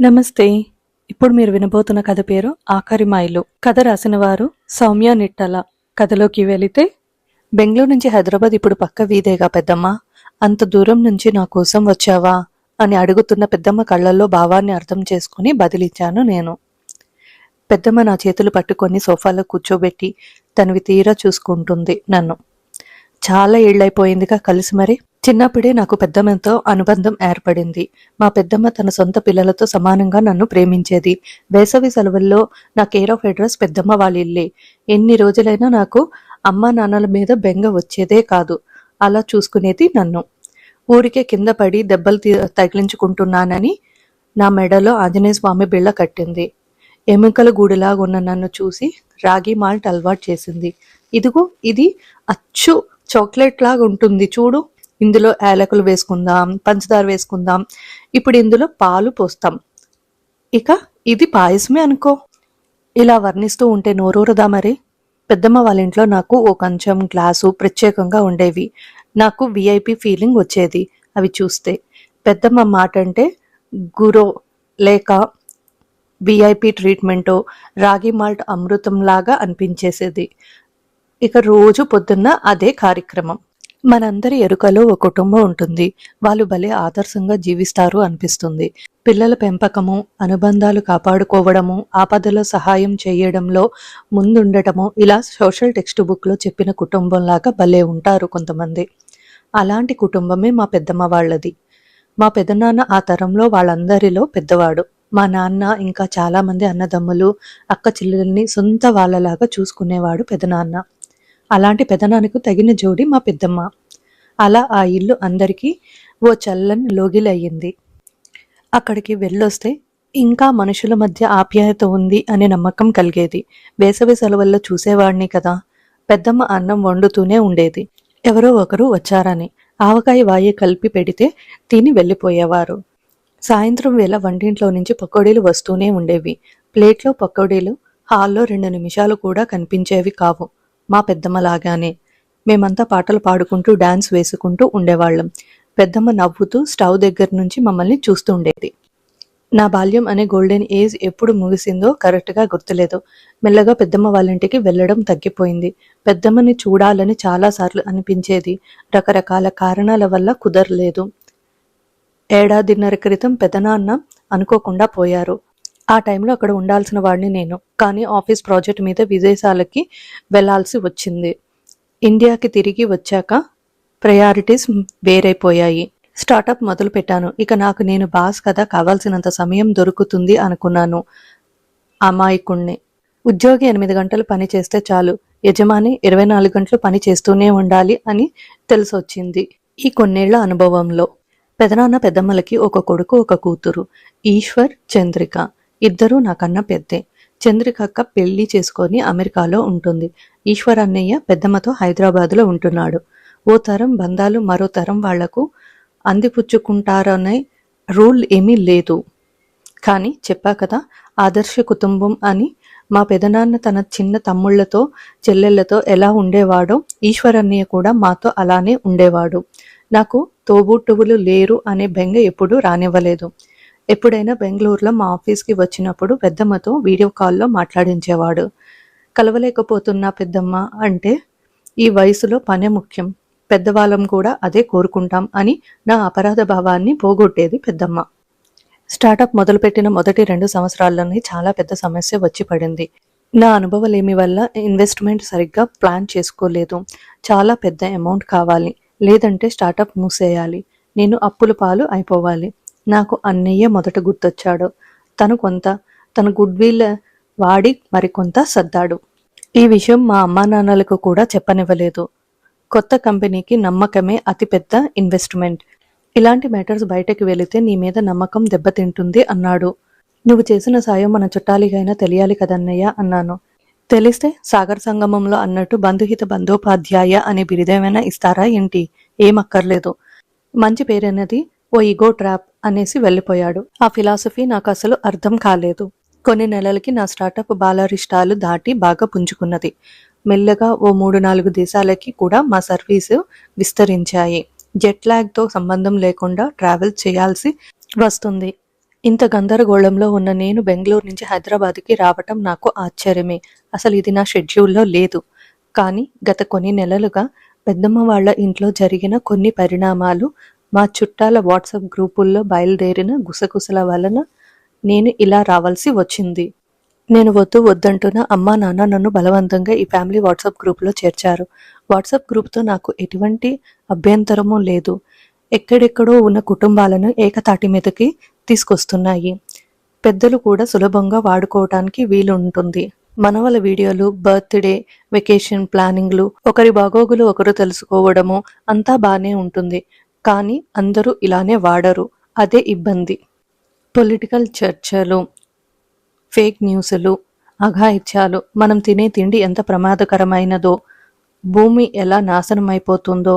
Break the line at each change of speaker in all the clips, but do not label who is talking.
నమస్తే. ఇప్పుడు మీరు వినబోతున్న కథ పేరు ఆఖరిమాయిలు. కథ రాసిన వారు సౌమ్య నిట్టల. కథలోకి వెళితే బెంగళూరు నుంచి హైదరాబాద్ ఇప్పుడు పక్క వీధేగా పెద్దమ్మ. అంత దూరం నుంచి నా కోసం వచ్చావా? అని అడుగుతున్న పెద్దమ్మ కళ్ళల్లో భావాన్ని అర్థం చేసుకుని బదిలించాను నేను. పెద్దమ్మ నా చేతులు పట్టుకొని సోఫాలో కూర్చోబెట్టి తనవి తీరా చూసుకుంటుంది నన్ను. చాలా ఏళ్ళైపోయిందిగా కలిసి మరి. చిన్నప్పుడే నాకు పెద్దమ్మతో అనుబంధం ఏర్పడింది. మా పెద్దమ్మ తన సొంత పిల్లలతో సమానంగా నన్ను ప్రేమించేది. వేసవి సెలవుల్లో నా కేర్ ఆఫ్ అడ్రస్ పెద్దమ్మ వాళ్ళ ఇల్లే. ఎన్ని రోజులైనా నాకు అమ్మా నాన్నల మీద బెంగ వచ్చేదే కాదు. అలా చూసుకునేది నన్ను. ఊరికే కింద పడి దెబ్బలు తీ- తగిలించుకుంటున్నానని నా మెడలో ఆంజనేయ స్వామి బిళ్ళ కట్టింది. ఎముకల గూడులాగా ఉన్న నన్ను చూసి రాగి మాల్ట్ అలవాటు చేసింది. ఇదిగో ఇది అచ్చు చాక్లెట్ లాగా ఉంటుంది చూడు. ఇందులో యాలకులు వేసుకుందాం పంచదార వేసుకుందాం. ఇప్పుడు ఇందులో పాలు పోస్తాం. ఇక ఇది పాయసమే అనుకో. ఇలా వర్ణిస్తూ ఉంటే నోరూరదా మరి? పెద్దమ్మ వాళ్ళ ఇంట్లో నాకు ఓ కంచం గ్లాసు ప్రత్యేకంగా ఉండేవి. నాకు విఐపి ఫీలింగ్ వచ్చేది. అవి చూస్తే పెద్దమ్మ మాట అంటే గురో లేక విఐపి ట్రీట్మెంటో రాగి మాల్ట్ అమృతం లాగా అనిపించేసేది. ఇక రోజు పొద్దున్న అదే కార్యక్రమం. మనందరి ఎరుకలో ఒక కుటుంబం ఉంటుంది. వాళ్ళు భలే ఆదర్శంగా జీవిస్తారు అనిపిస్తుంది. పిల్లల పెంపకము అనుబంధాలు కాపాడుకోవడము ఆపదలో సహాయం చేయడంలో ముందుండటము ఇలా సోషల్ టెక్స్ట్ బుక్లో చెప్పిన కుటుంబంలాగా భలే ఉంటారు కొంతమంది. అలాంటి కుటుంబమే మా పెద్దమ్మ వాళ్ళది. మా పెదనాన్న ఆ తరంలో వాళ్ళందరిలో పెద్దవాడు. మా నాన్న ఇంకా చాలామంది అన్నదమ్ములు అక్క చెల్లెల్ని సొంత వాళ్ళలాగా చూసుకునేవాడు పెదనాన్న. అలాంటి పెదనాన్నకు తగిన జోడి మా పెద్దమ్మ. అలా ఆ ఇల్లు అందరికీ ఓ చల్లని లోగిలయ్యింది అక్కడికి వెళ్ళొస్తే ఇంకా మనుషుల మధ్య ఆప్యాయత ఉంది అనే నమ్మకం కలిగేది. వేసవి సెలవుల్లో చూసేవాడిని కదా. పెద్దమ్మ అన్నం వండుతూనే ఉండేది. ఎవరో ఒకరు వచ్చారని. ఆవకాయ వాయి కలిపి పెడితే తిని వెళ్ళిపోయేవారు. సాయంత్రం వేళ వంటింట్లో నుంచి పకోడీలు వస్తూనే ఉండేవి. ప్లేట్లో పకోడీలు హాల్లో రెండు నిమిషాలు కూడా కనిపించేవి కావు. మా పెద్దమ్మ లాగానే. మేమంతా పాటలు పాడుకుంటూ డాన్స్ వేసుకుంటూ ఉండేవాళ్ళం. పెద్దమ్మ నవ్వుతూ స్టవ్ దగ్గర నుంచి మమ్మల్ని చూస్తూ ఉండేది. నా బాల్యం అనే గోల్డెన్ ఏజ్ ఎప్పుడు ముగిసిందో కరెక్ట్గా గుర్తులేదు. మెల్లగా పెద్దమ్మ వాళ్ళ ఇంటికి వెళ్ళడం తగ్గిపోయింది. పెద్దమ్మని చూడాలని చాలాసార్లు అనిపించేది. రకరకాల కారణాల వల్ల కుదరలేదు. ఏడాదిన్నర క్రితం పెదనాన్న అనుకోకుండా పోయారు. ఆ టైంలో అక్కడ ఉండాల్సిన వాడిని నేను. కానీ ఆఫీస్ ప్రాజెక్ట్ మీద విదేశాలకి వెళ్ళాల్సి వచ్చింది. ఇండియాకి తిరిగి వచ్చాక ప్రయారిటీస్ వేరైపోయాయి. స్టార్టప్ మొదలు పెట్టాను. ఇక నాకు నేను బాస్ కదా కావాల్సినంత సమయం దొరుకుతుంది అనుకున్నాను అమాయకుణ్ణి. ఉద్యోగి ఎనిమిది గంటలు పని చేస్తే చాలు. యజమాని ఇరవై నాలుగు గంటలు పని చేస్తూనే ఉండాలి అని తెలిసొచ్చింది ఈ కొన్నేళ్ళ అనుభవంలో. పెదనాన్న పెద్దమ్మలకి ఒక కొడుకు ఒక కూతురు. ఈశ్వర్ చంద్రిక. ఇద్దరూ నాకన్నా పెద్దే. చంద్రికక్క పెళ్ళి చేసుకొని అమెరికాలో ఉంటుంది. ఈశ్వరన్నయ్య పెద్దమ్మతో హైదరాబాదులో ఉంటున్నాడు. ఓ తరం బంధాలు మరో తరం వాళ్ళకు అందిపుచ్చుకుంటారనే రూల్ ఏమీ లేదు. కానీ చెప్పా కదా ఆదర్శ కుటుంబం అని మా పెదనాన్న తన చిన్న తమ్ముళ్ళతో చెల్లెళ్ళతో ఎలా ఉండేవాడో ఈశ్వరన్నయ్య కూడా మాతో అలానే ఉండేవాడు. నాకు తోబుట్టువులు లేరు అనే బెంగ ఎప్పుడూ రానివ్వలేదు. ఎప్పుడైనా బెంగళూరులో మా ఆఫీస్కి వచ్చినప్పుడు పెద్దమ్మతో వీడియో కాల్లో మాట్లాడించేవాడు. కలవలేకపోతున్నా పెద్దమ్మ అంటే ఈ వయసులో పనే ముఖ్యం. పెద్దవాళ్ళం కూడా అదే కోరుకుంటాం అని నా అపరాధ భావాన్ని పోగొట్టేది పెద్దమ్మ. స్టార్టప్ మొదలుపెట్టిన మొదటి రెండు సంవత్సరాల్లోనే చాలా పెద్ద సమస్య వచ్చి పడింది. నా అనుభవలేమి వల్ల ఇన్వెస్ట్మెంట్ సరిగ్గా ప్లాన్ చేసుకోలేదు. చాలా పెద్ద అమౌంట్ కావాలి. లేదంటే స్టార్టప్ మూసేయాలి. నేను అప్పుల పాలు అయిపోవాలి. నాకు అన్నయ్య మొదట గుర్తొచ్చాడు. తను కొంత తన గుడ్ విల్ వాడి మరికొంత సర్దాడు. ఈ విషయం మా అమ్మా నాన్నలకు కూడా చెప్పనివ్వలేదు. కొత్త కంపెనీకి నమ్మకమే అతిపెద్ద ఇన్వెస్ట్మెంట్. ఇలాంటి మ్యాటర్స్ బయటకు వెళితే నీ మీద నమ్మకం దెబ్బతింటుంది అన్నాడు. నువ్వు చేసిన సాయం మన చుట్టాలికైనా తెలియాలి కదన్నయ్య అన్నాను. తెలిస్తే సాగర్ సంగమంలో అన్నట్టు బంధుహిత బంధోపాధ్యాయ అనే బిరుదేమైనా ఇస్తారా ఏంటి? ఏం అక్కర్లేదు మంచి పేరన్నది ఓ ఇగో ట్రాప్. అనేసి వెళ్ళిపోయాడు. ఆ ఫిలాసఫీ నాకు అసలు అర్థం కాలేదు. కొన్ని నెలలకి నా స్టార్టప్ బాలరిష్టాలు దాటి బాగా పుంజుకున్నది. మెల్లగా ఓ మూడు నాలుగు దేశాలకి కూడా మా సర్వీసు విస్తరించాయి. జెట్ ల్యాగ్తో సంబంధం లేకుండా ట్రావెల్ చేయాల్సి వస్తుంది. ఇంత గందరగోళంలో ఉన్న నేను బెంగళూరు నుంచి హైదరాబాద్కి రావటం నాకు ఆశ్చర్యమే. అసలు ఇది నా షెడ్యూల్లో లేదు. కానీ గత కొన్ని నెలలుగా పెద్దమ్మ వాళ్ళ ఇంట్లో జరిగిన కొన్ని పరిణామాలు మా చుట్టాల వాట్సాప్ గ్రూపుల్లో బయలుదేరిన గుసగుసల వలన నేను ఇలా రావాల్సి వచ్చింది. నేను వద్దు వద్దంటున్న అమ్మా నాన్న నన్ను బలవంతంగా ఈ ఫ్యామిలీ వాట్సాప్ గ్రూప్లో చేర్చారు. వాట్సాప్ గ్రూప్తో నాకు ఎటువంటి అభ్యంతరము లేదు. ఎక్కడెక్కడో ఉన్న కుటుంబాలను ఏకతాటి మీదకి తీసుకొస్తున్నాయి. పెద్దలు కూడా సులభంగా వాడుకోవటానికి వీలు ఉంటుంది మనవల వీడియోలు బర్త్డే వెకేషన్ ప్లానింగ్లు ఒకరి బాగోగులు ఒకరు తెలుసుకోవడము అంతా బాగానే ఉంటుంది. కానీ అందరూ ఇలానే వాడరు. అదే ఇబ్బంది. పొలిటికల్ చర్చలు ఫేక్ న్యూస్లు అఘాయిత్యాలు మనం తినే తిండి ఎంత ప్రమాదకరమైనదో భూమి ఎలా నాశనమైపోతుందో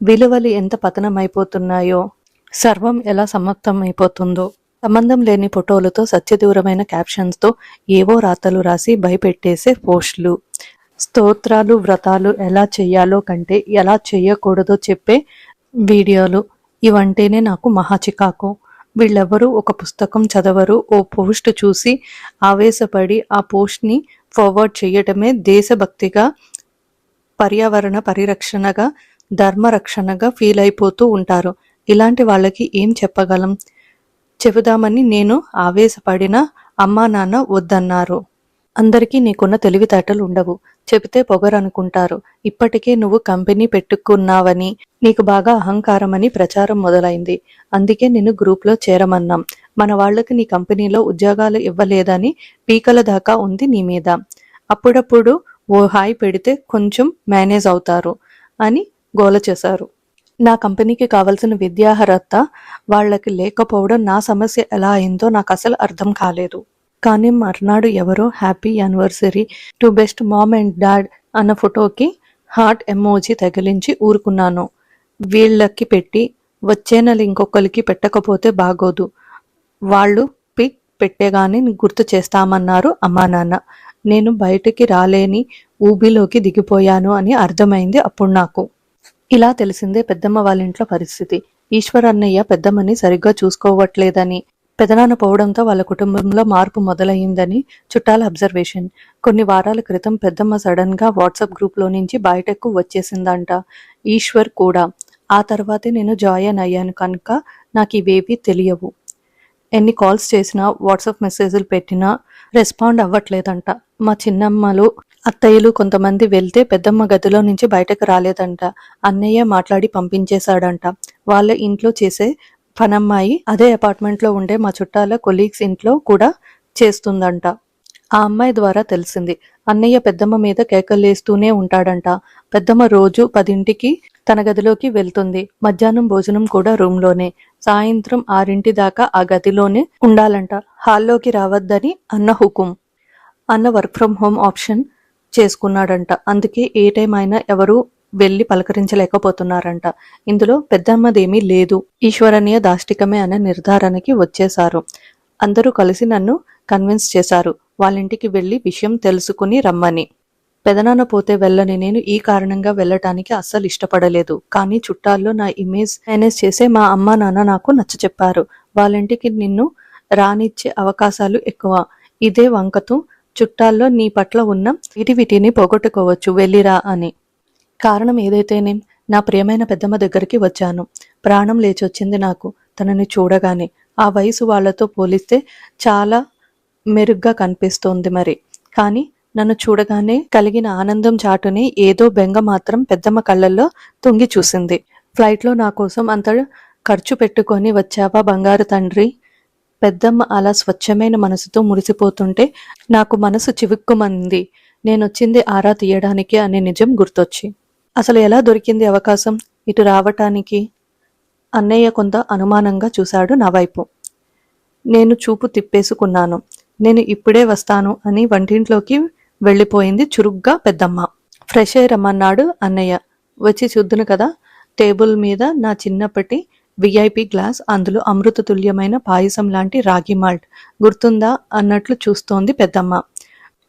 విలువలు ఎంత పతనమైపోతున్నాయో సర్వం ఎలా అయిపోతుందో సంబంధం లేని ఫోటోలతో సత్యదూరమైన క్యాప్షన్స్తో ఏవో రాతలు రాసి భయపెట్టేసే పోస్టులు. స్తోత్రాలు వ్రతాలు ఎలా చేయాలో కంటే ఎలా చేయకూడదో చెప్పే వీడియోలు ఇవంటేనే నాకు మహా చికాకు. వీళ్ళెవరూ ఒక పుస్తకం చదవరు ఓ పోస్ట్ చూసి ఆవేశపడి ఆ పోస్ట్ని ఫార్వర్డ్ చేయటమే దేశభక్తిగా పర్యావరణ పరిరక్షణగా ధర్మరక్షణగా ఫీల్ అయిపోతూ ఉంటారు. ఇలాంటి వాళ్ళకి ఏం చెప్పగలం? చెబుదామని నేను ఆవేశపడిన అమ్మా నాన్న వద్దన్నారు. అందరికీ నీకున్న తెలివితేటలు ఉండవు. చెబితే పొగరనుకుంటారు. ఇప్పటికే నువ్వు కంపెనీ పెట్టుకున్నావని నీకు బాగా అహంకారమని ప్రచారం మొదలైంది. అందుకే నిన్ను గ్రూప్లో చేరమన్నాం. మన వాళ్ళకి నీ కంపెనీలో ఉద్యోగాలు ఇవ్వలేదని పీకల దాకా ఉంది నీ మీద. అప్పుడప్పుడు ఓ హాయ్ పెడితే కొంచెం మేనేజ్ అవుతారు అని గోల చేశారు. నా కంపెనీకి కావలసిన విద్యార్హత వాళ్ళకి లేకపోవడం నా సమస్య ఎలా అయిందో నాకు అసలు అర్థం కాలేదు. కానీ మర్నాడు ఎవరో happy anniversary to best mom and dad అన్న ఫోటోకి హార్ట్ ఎమోజీ తగిలించి ఊరుకున్నాను. వీళ్ళకి పెట్టి వచ్చే నెల ఇంకొకరికి పెట్టకపోతే బాగోదు. వాళ్ళు పిక్ పెట్టేగానే గుర్తు చేస్తామన్నారు అమ్మా నాన్న. నేను బయటికి రాలేని ఊబిలోకి దిగిపోయాను అని అర్థమైంది అప్పుడు నాకు. ఇలా తెలిసిందే పెద్దమ్మ వాళ్ళ ఇంట్లో పరిస్థితి. ఈశ్వర్ అన్నయ్య పెద్దమ్మని సరిగ్గా చూసుకోవట్లేదని. పెదనాన్న పోవడంతో వాళ్ళ కుటుంబంలో మార్పు మొదలయ్యిందని చుట్టాల అబ్జర్వేషన్. కొన్ని వారాల క్రితం పెద్దమ్మ సడన్గా వాట్సాప్ గ్రూప్లో నుంచి బయటకు వచ్చేసిందంట. ఈశ్వర్ కూడా. ఆ తర్వాతే నేను జాయిన్ అయ్యాను కనుక నాకు ఇవేవి తెలియవు. ఎన్ని కాల్స్ చేసినా వాట్సాప్ మెసేజ్లు పెట్టినా రెస్పాండ్ అవ్వట్లేదంట. మా చిన్నమ్మలు అత్తయ్యలు కొంతమంది వెళ్తే పెద్దమ్మ గదిలో నుంచి బయటకు రాలేదంట. అన్నయ్య మాట్లాడి పంపించేశాడంట. వాళ్ళ ఇంట్లో చేసే పనమ్మాయి అదే అపార్ట్మెంట్లో ఉండే మా చుట్టాల కొలీగ్స్ ఇంట్లో కూడా చేస్తుందంట. ఆ అమ్మాయి ద్వారా తెలిసింది. అన్నయ్య పెద్దమ్మ మీద కేకలేస్తూనే ఉంటాడంట. పెద్దమ్మ రోజు పదింటికి తన గదిలోకి వెళ్తుంది. మధ్యాహ్నం భోజనం కూడా రూమ్లోనే సాయంత్రం ఆరింటి దాకా ఆ గదిలోనే ఉండాలంట. హాల్లోకి రావద్దని అన్న హుకుం. అన్న వర్క్ ఫ్రమ్ హోమ్ ఆప్షన్ చేసుకున్నాడంట. అందుకే ఏ టైం అయినా ఎవరు వెళ్ళి పలకరించలేకపోతున్నారంట. ఇందులో పెద్దమ్మదేమీ లేదు. ఈశ్వరనీయ దాష్టికమే అనే నిర్ధారణకి వచ్చేశారు. అందరూ కలిసి నన్ను కన్విన్స్ చేశారు. వాళ్ళింటికి వెళ్ళి విషయం తెలుసుకుని రమ్మని. పెదనాన్న పోతే వెళ్ళని నేను ఈ కారణంగా వెళ్ళటానికి అస్సలు ఇష్టపడలేదు. కానీ చుట్టాల్లో నా ఇమేజ్ మేనేజ్ చేసే మా అమ్మ నాన్న నాకు నచ్చ చెప్పారు. వాళ్ళింటికి నిన్ను రానిచ్చే అవకాశాలు ఎక్కువ. ఇదే వంకతో చుట్టాల్లో నీ పట్ల ఉన్న వీటిని పోగొట్టుకోవచ్చు. వెళ్ళిరా అని. కారణం ఏదైతేనేం నా ప్రియమైన పెద్దమ్మ దగ్గరికి వచ్చాను. ప్రాణం లేచొచ్చింది నాకు. తనని చూడగానే ఆ వయసు వాళ్ళతో పోలిస్తే చాలా మెరుగ్గా కనిపిస్తోంది మరి. కానీ నన్ను చూడగానే కలిగిన ఆనందం చాటుని ఏదో బెంగ మాత్రం పెద్దమ్మ కళ్ళల్లో తొంగి చూసింది. ఫ్లైట్లో నా కోసం అంత ఖర్చు పెట్టుకొని వచ్చావా బంగారు తండ్రి? పెద్దమ్మ అలా స్వచ్ఛమైన మనసుతో మురిసిపోతుంటే నాకు మనసు చివుక్కుమంది. నేనొచ్చింది ఆరా తీయడానికి అనే నిజం గుర్తొచ్చి. అసలు ఎలా దొరికింది అవకాశం? ఇటు రావటానికి అన్నయ్య కొంత అనుమానంగా చూశాడు నా వైపు. నేను చూపు తిప్పేసుకున్నాను. నేను ఇప్పుడే వస్తాను అని వంటింట్లోకి వెళ్ళిపోయింది చురుగ్గా పెద్దమ్మ. ఫ్రెష్ అయ్యి రమ్మన్నాడు అన్నయ్య. వచ్చి చూద్దును కదా. టేబుల్ మీద నా చిన్నప్పటి విఐపి గ్లాస్ అందులో అమృత తుల్యమైన పాయసం లాంటి రాగి మాల్ట్. గుర్తుందా? అన్నట్లు చూస్తోంది పెద్దమ్మ.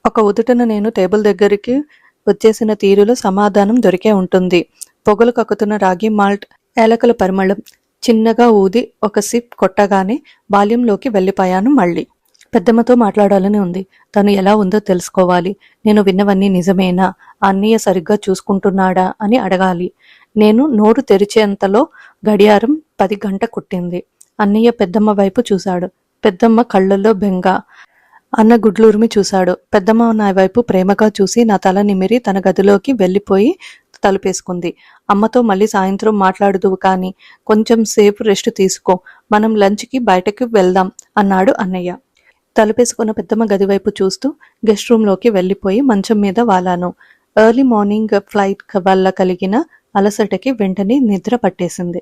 ఒక ఉదుటన నేను టేబుల్ దగ్గరికి వచ్చేసిన తీరులో సమాధానం దొరికే ఉంటుంది. పొగలు కక్కుతున్న రాగి మాల్ట్ ఏలకల పరిమళం చిన్నగా ఊది ఒక సిప్ కొట్టగానే బాల్యంలోకి వెళ్ళిపోయాను మళ్ళీ. పెద్దమ్మతో మాట్లాడాలని ఉంది. తను ఎలా ఉందో తెలుసుకోవాలి. నేను విన్నవన్నీ నిజమేనా? అన్నయ్య సరిగ్గా చూసుకుంటున్నాడా అని అడగాలి. నేను నోరు తెరిచేంతలో గడియారం పది గంట కుట్టింది. అన్నయ్య పెద్దమ్మ వైపు చూశాడు. పెద్దమ్మ కళ్ళల్లో బెంగ. అన్న గుడ్లూరిమి చూశాడు. పెద్దమ్మ నా వైపు ప్రేమగా చూసి నా తల నిమిరి తన గదిలోకి వెళ్ళిపోయి తలుపేసుకుంది. అమ్మతో మళ్ళీ సాయంత్రం మాట్లాడుదువు కానీ కొంచెం సేపు రెస్ట్ తీసుకో. మనం లంచ్కి బయటకు వెళ్దాం అన్నాడు అన్నయ్య. తలుపేసుకున్న పెద్దమ్మ గది వైపు చూస్తూ గెస్ట్ రూమ్లోకి వెళ్ళిపోయి మంచం మీద వాలాను. ఎర్లీ మార్నింగ్ ఫ్లైట్ వల్ల కలిగిన అలసటకి వెంటనే నిద్ర పట్టేసింది.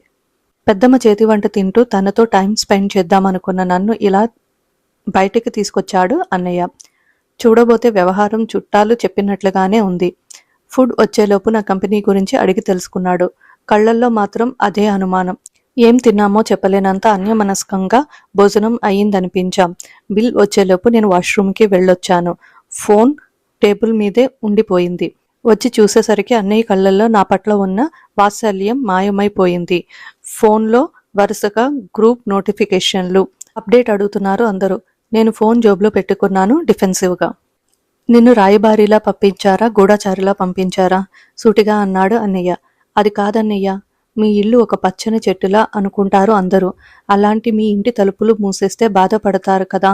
పెద్దమ్మ చేతి వంట తింటూ తనతో టైం స్పెండ్ చేద్దామనుకున్న నన్ను ఇలా బయటికి తీసుకొచ్చాడు అన్నయ్య. చూడబోతే వ్యవహారం చుట్టాలు చెప్పినట్లుగానే ఉంది. ఫుడ్ వచ్చేలోపు నా కంపెనీ గురించి అడిగి తెలుసుకున్నాడు. కళ్ళల్లో మాత్రం అదే అనుమానం. ఏం తిన్నామో చెప్పలేనంత అన్యమనస్కంగా భోజనం అయ్యిందనిపించాం. బిల్ వచ్చేలోపు నేను వాష్రూమ్కి వెళ్ళొచ్చాను. ఫోన్ టేబుల్ మీదే ఉండిపోయింది. వచ్చి చూసేసరికి అన్నయ్య కళ్ళల్లో నా పట్ల ఉన్న వాత్సల్యం మాయమైపోయింది. ఫోన్లో వరుసగా గ్రూప్ నోటిఫికేషన్లు. అప్డేట్ అడుగుతున్నారు అందరూ. నేను ఫోన్ జోబులో పెట్టుకున్నాను డిఫెన్సివ్గా. నిన్ను రాయబారిలా పంపించారా గూఢచారిలా పంపించారా? సూటిగా అన్నాడు అన్నయ్య. అది కాదన్నయ్య. మీ ఇల్లు ఒక పచ్చని చెట్టులా అనుకుంటారు అందరూ. అలాంటి మీ ఇంటి తలుపులు మూసేస్తే బాధపడతారు కదా.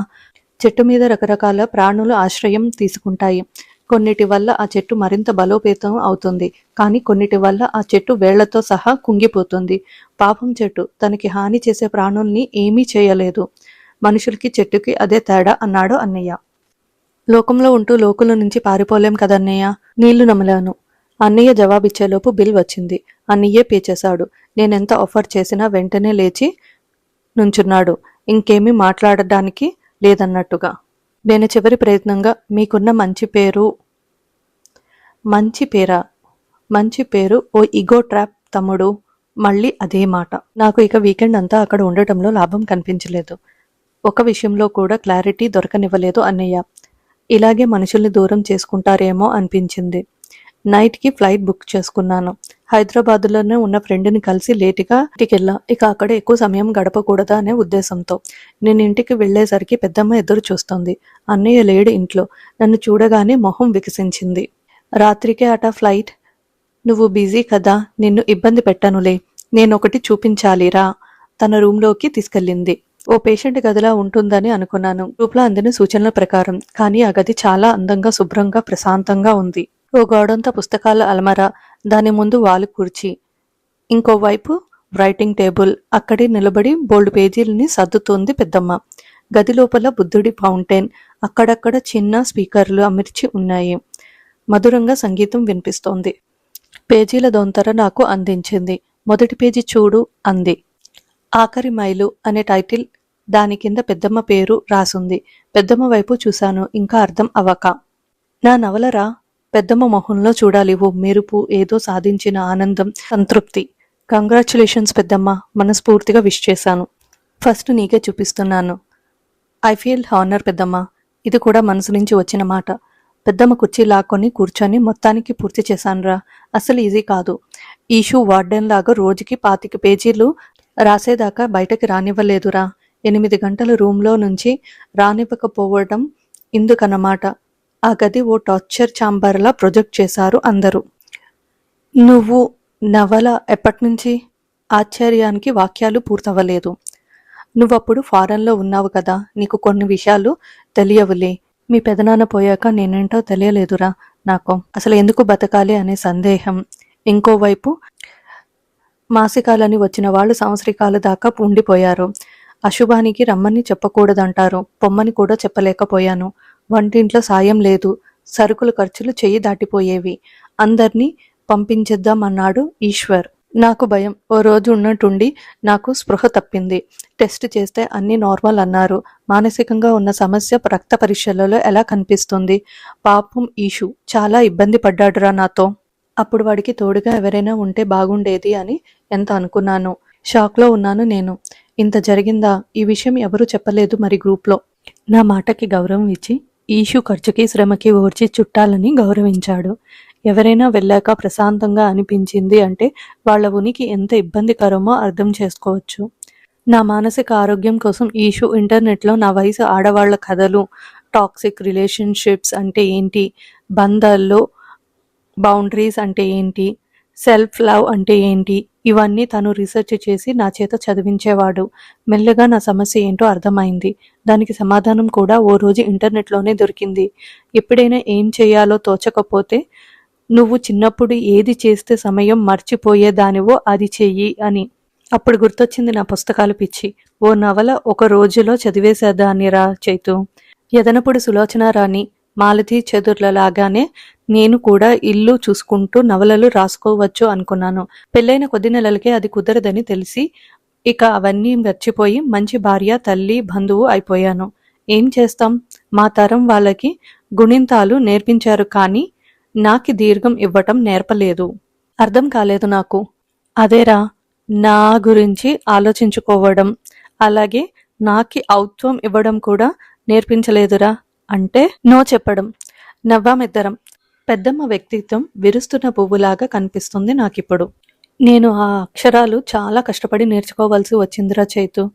చెట్టు మీద రకరకాల ప్రాణులు ఆశ్రయం తీసుకుంటాయి. కొన్నిటి వల్ల ఆ చెట్టు మరింత బలోపేతం అవుతుంది. కానీ కొన్నిటి వల్ల ఆ చెట్టు వేళ్ళతో సహా కుంగిపోతుంది. పాపం చెట్టు తనకి హాని చేసే ప్రాణుల్ని ఏమీ చేయలేదు. మనుషులకి చెట్టుకి అదే తేడా అన్నాడు అన్నయ్య. లోకంలో ఉంటూ లోకుల నుంచి పారిపోలేం కదన్నయ్య నీళ్ళు నమలాను. అన్నయ్య జవాబిచ్చేలోపు బిల్ వచ్చింది. అన్నయ్యే పే చేశాడు. నేనెంత ఆఫర్ చేసినా వెంటనే లేచి నుంచున్నాడు. ఇంకేమీ మాట్లాడడానికి లేదన్నట్టుగా. నేను చివరి ప్రయత్నంగా మీకున్న మంచి పేరు? మంచి పేరా? మంచి పేరు ఓ ఇగో ట్రాప్ తమ్ముడు. మళ్ళీ అదే మాట. నాకు ఇక వీకెండ్ అంతా అక్కడ ఉండటంలో లాభం కనిపించలేదు. ఒక విషయంలో కూడా క్లారిటీ దొరకనివ్వలేదు అన్నయ్య. ఇలాగే మనుషుల్ని దూరం చేసుకుంటారేమో అనిపించింది. నైట్కి ఫ్లైట్ బుక్ చేసుకున్నాను. హైదరాబాద్లోనే ఉన్న ఫ్రెండ్ని కలిసి లేటుగా ఇంటికి వెళ్ళా ఇక అక్కడ ఎక్కువ సమయం గడపకూడదా అనే ఉద్దేశంతో. నేను ఇంటికి వెళ్ళేసరికి పెద్దమ్మ ఎదురు చూస్తోంది. అన్నయ్య లేడు ఇంట్లో. నన్ను చూడగానే మొహం వికసించింది. రాత్రికే అట ఫ్లైట్. నువ్వు బిజీ కదా. నిన్ను ఇబ్బంది పెట్టనులే. నేనొకటి చూపించాలిరా. తన రూమ్లోకి తీసుకెళ్ళింది. ఓ పేషెంట్ గదిలా ఉంటుందని అనుకున్నాను. గ్రూప్లో అందిన సూచనల ప్రకారం. కానీ ఆ గది చాలా అందంగా శుభ్రంగా ప్రశాంతంగా ఉంది. ఓ గోడంతా పుస్తకాల అలమర. దాని ముందు వాలు కుర్చీ. ఇంకోవైపు రైటింగ్ టేబుల్ అక్కడే నిలబడి బోల్డ్ పేజీలని సర్దుతోంది పెద్దమ్మ. గది లోపల బుద్ధుడి ఫౌంటైన్. అక్కడక్కడ చిన్న స్పీకర్లు అమర్చి ఉన్నాయి. మధురంగా సంగీతం వినిపిస్తోంది. పేజీల దొంతర నాకు అందించింది. మొదటి పేజీ చూడు అంది. ఆఖరి మైలు అనే టైటిల్ దాని కింద పెద్దమ్మ పేరు రాసుంది. పెద్దమ్మ వైపు చూశాను ఇంకా అర్థం అవ్వక. నా నవలరా పెద్దమ్మ మొహంలో చూడాలి ఓ మెరుపు ఏదో సాధించిన ఆనందం సంతృప్తి. కంగ్రాచులేషన్స్ పెద్దమ్మ మనస్ఫూర్తిగా విష్ చేశాను. ఫస్ట్ నీకే చూపిస్తున్నాను. ఐ ఫీల్ హానర్ పెద్దమ్మ. ఇది కూడా మనసు నుంచి వచ్చిన మాట. పెద్దమ్మ కుర్చీ లాక్కొని కూర్చొని మొత్తానికి పూర్తి చేశానురా. అసలు ఈజీ కాదు. ఈషు వార్డెన్ లాగా రోజుకి పాతిక పేజీలు రాసేదాకా బయటకి రానివ్వలేదురా. ఎనిమిది గంటల రూమ్లో నుంచి రానివ్వకపోవడం ఇందుకన్నమాట. ఆ గది ఓ టార్చర్ ఛాంబర్లా ప్రొజెక్ట్ చేశారు అందరూ. నువ్వు నవల ఎప్పటినుంచి? ఆశ్చర్యానికి వాక్యాలు పూర్తవ్వలేదు. నువ్వప్పుడు ఫారెన్లో ఉన్నావు కదా. నీకు కొన్ని విషయాలు తెలియవులే. మీ పెదనాన్న పోయాక నేనేంటో తెలియలేదురా నాకు. అసలు ఎందుకు బతకాలి అనే సందేహం. ఇంకోవైపు మాసికాలని వచ్చిన వాళ్ళు సంవత్సరికాల దాకా ఉండిపోయారు. అశుభానికి రమ్మని చెప్పకూడదంటారు. పొమ్మని కూడా చెప్పలేకపోయాను. వంటింట్లో సాయం లేదు. సరుకుల ఖర్చులు చెయ్యి దాటిపోయేవి. అందర్నీ పంపించేద్దామన్నాడు ఈశ్వర్. నాకు భయం. ఓ రోజు ఉన్నట్టుండి నాకు స్పృహ తప్పింది. టెస్ట్ చేస్తే అన్ని నార్మల్ అన్నారు. మానసికంగా ఉన్న సమస్య రక్త పరీక్షలలో ఎలా కనిపిస్తుంది? పాపం ఈషు. చాలా ఇబ్బంది పడ్డాడురా నాతో. అప్పుడు వాడికి తోడుగా ఎవరైనా ఉంటే బాగుండేది అని ఎంత అనుకున్నాను. షాక్లో ఉన్నాను నేను. ఇంత జరిగిందా? ఈ విషయం ఎవరూ చెప్పలేదు మరి గ్రూప్లో. నా మాటకి గౌరవం ఇచ్చి ఈషు ఖర్చుకి శ్రమకి ఓర్చి చుట్టాలని గౌరవించాడు. ఎవరైనా వెళ్ళాక ప్రశాంతంగా అనిపించింది అంటే వాళ్ళ ఉనికి ఎంత ఇబ్బందికరమో అర్థం చేసుకోవచ్చు. నా మానసిక ఆరోగ్యం కోసం ఈషు ఇంటర్నెట్లో నా వయసు ఆడవాళ్ళ కథలు టాక్సిక్ రిలేషన్షిప్స్ అంటే ఏంటి? బంధాల్లో బౌండరీస్ అంటే ఏంటి? సెల్ఫ్ లవ్ అంటే ఏంటి? ఇవన్నీ తను రీసెర్చ్ చేసి నా చేత చదివించేవాడు. మెల్లగా నా సమస్య ఏంటో అర్థమైంది. దానికి సమాధానం కూడా ఓ రోజు ఇంటర్నెట్లోనే దొరికింది. ఎప్పుడైనా ఏం చేయాలో తోచకపోతే నువ్వు చిన్నప్పుడు ఏది చేస్తే సమయం మర్చిపోయేదానివో అది చెయ్యి అని. అప్పుడు గుర్తొచ్చింది నా పుస్తకాలు పిచ్చి. ఓ నవల ఒక రోజులో చదివేసేదాన్ని రా చైతు? యదనపుడు సులోచన రాణి. మాలతి చదుర్లలాగానే నేను కూడా ఇల్లు చూసుకుంటూ నవలలు రాసుకోవచ్చు అనుకున్నాను. పెళ్ళైన కొద్ది నెలలకే అది కుదరదని తెలిసి ఇక అవన్నీ మర్చిపోయి మంచి భార్య తల్లి బంధువు అయిపోయాను. ఏం చేస్తాం? మా తరం వాళ్ళకి గుణింతాలు నేర్పించారు కానీ నాకి దీర్ఘం ఇవ్వటం నేర్పలేదు. అర్థం కాలేదు నాకు. అదేరా నా గురించి ఆలోచించుకోవడం అలాగే నాకి ఔత్వం ఇవ్వడం కూడా నేర్పించలేదురా. అంటే నో చెప్పడం నవ్వామిద్దరం పెద్దమ్మ వ్యక్తిత్వం విరుస్తున్న పువ్వులాగా కనిపిస్తుంది నాకిప్పుడు. నేను ఆ అక్షరాలు చాలా కష్టపడి నేర్చుకోవాల్సి వచ్చిందిరా చైతు.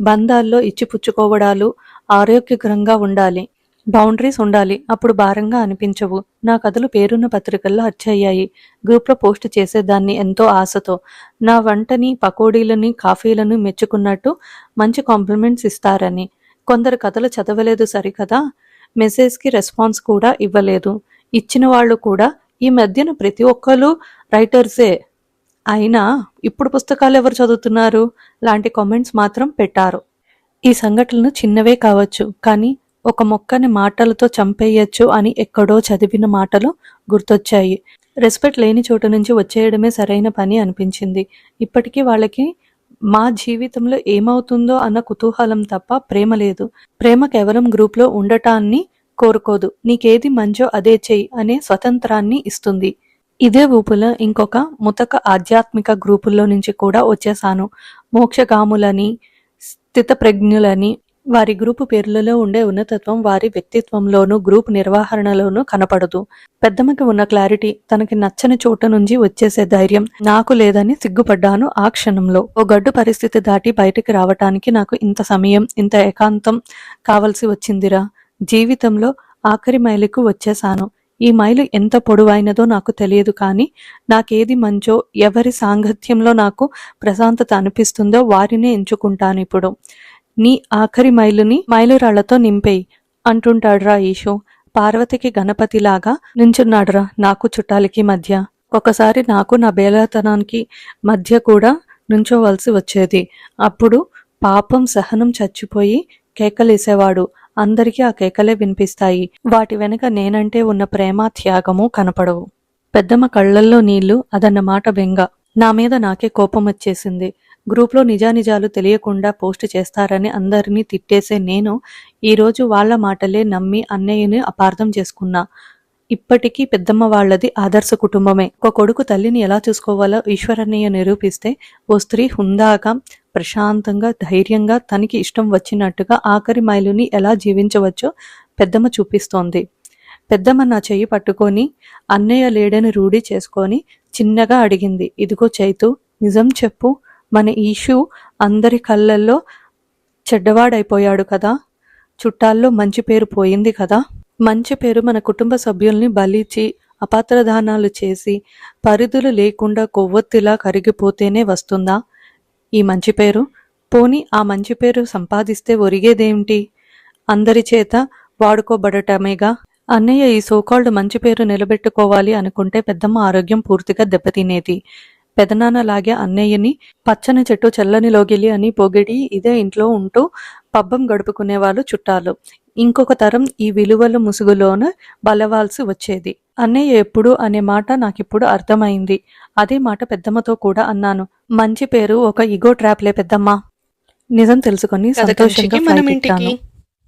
బంధాల్లో ఇచ్చిపుచ్చుకోవడాలు ఆరోగ్యకరంగా ఉండాలి. బౌండరీస్ ఉండాలి. అప్పుడు భారంగా అనిపించవు. నా కథలు పేరున్న పత్రికల్లో అచ్చయ్యాయి. గ్రూప్లో పోస్ట్ చేసేదాన్ని ఎంతో ఆశతో. నా వంటని పకోడీలని కాఫీలను మెచ్చుకున్నట్టు మంచి కాంప్లిమెంట్స్ ఇస్తారని. కొందరు కథలు చదవలేదు సరికదా? మెసేజ్కి రెస్పాన్స్ కూడా ఇవ్వలేదు. ఇచ్చిన వాళ్ళు కూడా ఈ మధ్యన ప్రతి ఒక్కరు రైటర్సే. అయినా ఇప్పుడు పుస్తకాలు ఎవరు చదువుతున్నారు? లాంటి కామెంట్స్ మాత్రం పెట్టారు. ఈ సంఘటనలు చిన్నవే కావచ్చు కానీ ఒక మొక్కని మాటలతో చంపేయచ్చు అని ఎక్కడో చదివిన మాటలు గుర్తొచ్చాయి. రెస్పెక్ట్ లేని చోటు నుంచి వచ్చేయడమే సరైన పని అనిపించింది. ఇప్పటికీ వాళ్ళకి మా జీవితంలో ఏమవుతుందో అన్న కుతూహలం తప్ప ప్రేమ లేదు. ప్రేమ కేవలం గ్రూప్లో ఉండటాన్ని కోరుకోదు. నీకేది మంచో అదే చెయ్యి అనే స్వతంత్రాన్ని ఇస్తుంది. ఇదే ఊపులో ఇంకొక ముతక ఆధ్యాత్మిక గ్రూపుల్లో నుంచి కూడా వచ్చేసాను. మోక్షగాములని స్థితప్రజ్ఞులని వారి గ్రూపు పేర్లలో ఉండే ఉన్నతత్వం వారి వ్యక్తిత్వంలోనూ గ్రూప్ నిర్వహణలోనూ కనపడదు. పెద్దమ్మకి ఉన్న క్లారిటీ తనకి నచ్చని చోట నుంచి వచ్చేసే ధైర్యం నాకు లేదని సిగ్గుపడ్డాను ఆ క్షణంలో. ఓ గడ్డు పరిస్థితి దాటి బయటికి రావటానికి నాకు ఇంత సమయం ఇంత ఏకాంతం కావలసి వచ్చిందిరా. జీవితంలో ఆఖరి మైలుకు వచ్చేశాను. ఈ మైలు ఎంత పొడవైనదో నాకు తెలియదు కానీ నాకేది మంచో ఎవరి సాంగత్యంలో నాకు ప్రశాంతత అనిపిస్తుందో వారినే ఎంచుకుంటాను ఇప్పుడు. నీ ఆఖరి మైలుని మైలురాళ్ళతో నింపేయి అంటుంటాడురా ఈశో పార్వతికి గణపతిలాగా నించున్నాడురా నాకు చుట్టాలకి మధ్య. ఒకసారి నాకు నా బేలతనానికి మధ్య కూడా నుంచోవలసి వచ్చేది. అప్పుడు పాపం సహనం చచ్చిపోయి కేకలేసేవాడు. అందరికీ ఆ కేకలే వినిపిస్తాయి. వాటి వెనుక నేనంటే ఉన్న ప్రేమ త్యాగము కనపడవు. పెద్దమ్మ కళ్ళల్లో నీళ్ళు అదన్నమాట బెంగ. నా మీద నాకే కోపం వచ్చేసింది గ్రూప్లో నిజానిజాలు తెలియకుండా పోస్ట్ చేస్తారని అందరినీ తిట్టేసే నేను ఈరోజు వాళ్ళ మాటలే నమ్మి అన్నయ్యని అపార్థం చేసుకున్నా. ఇప్పటికీ పెద్దమ్మ వాళ్ళది ఆదర్శ కుటుంబమే. ఒక కొడుకు తల్లిని ఎలా చూసుకోవాలో ఈశ్వరన్నయ్య నిరూపిస్తే ఓ స్త్రీ హుందాగా ప్రశాంతంగా ధైర్యంగా తనకి ఇష్టం వచ్చినట్టుగా ఆఖరి మైలుని ఎలా జీవించవచ్చో పెద్దమ్మ చూపిస్తోంది. పెద్దమ్మ నా చెయ్యి పట్టుకొని అన్నయ్య లేడని రూఢి చేసుకొని చిన్నగా అడిగింది ఇదిగో చైతు నిజం చెప్పు మన ఈషు అందరి కళ్ళల్లో చెడ్డవాడైపోయాడు కదా. చుట్టాల్లో మంచి పేరు పోయింది కదా. మంచి పేరు మన కుటుంబ సభ్యుల్ని బలిచి అపాత్రదానాలు చేసి పరిధులు లేకుండా కొవ్వొత్తిలా కరిగిపోతేనే వస్తుందా? ఈ మంచి పేరు? పోని ఆ మంచి పేరు సంపాదిస్తే ఒరిగేదేమిటి? అందరి చేత వాడుకోబడటమేగా? అన్నయ్య ఈ సోకాల్డ్ మంచి పేరు నిలబెట్టుకోవాలి అనుకుంటే పెద్దమ్మ ఆరోగ్యం పూర్తిగా దెబ్బతినేది. పెదనాన్నలాగే అన్నయ్యని పచ్చని చెట్టు చల్లని లోగిలి అని పొగిడి ఇదే ఇంట్లో ఉంటూ పబ్బం గడుపుకునే వాళ్ళు చుట్టాలు. ఇంకొక తరం ఈ విలువల ముసుగులోన బలవాల్సి వచ్చేది. అన్నయ్య ఎప్పుడు అనే మాట నాకిప్పుడు అర్థమైంది. అదే మాట పెద్దమ్మతో కూడా అన్నాను. మంచి పేరు ఒక ఇగో ట్రాప్లే పెద్దమ్మ. నిజం తెలుసుకొని సంతోషంగా
మనం ఇంటికి.